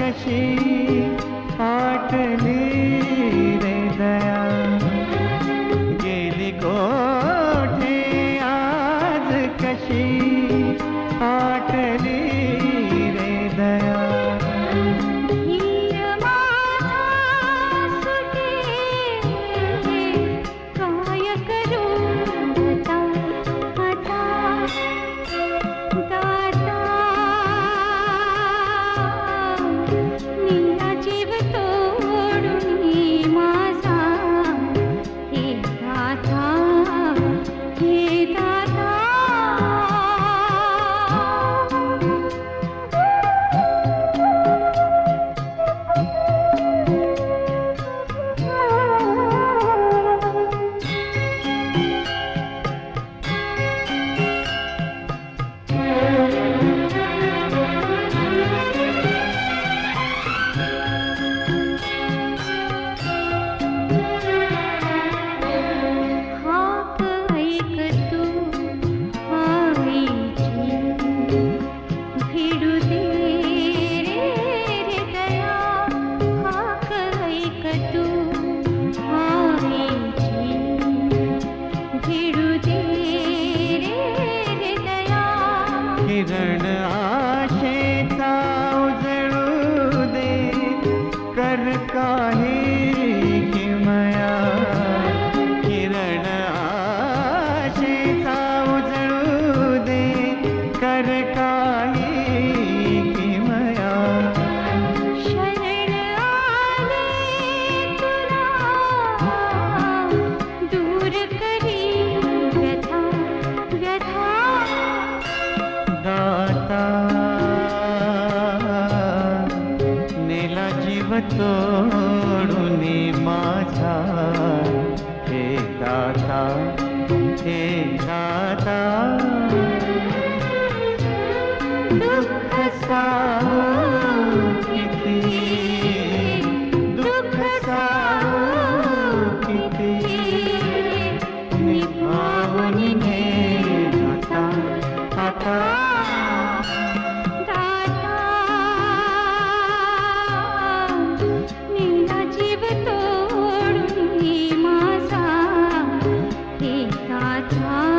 कशी आटली ஆ કરુણી માછા હે દાતા હે દાતા દુઃખ સા মাথা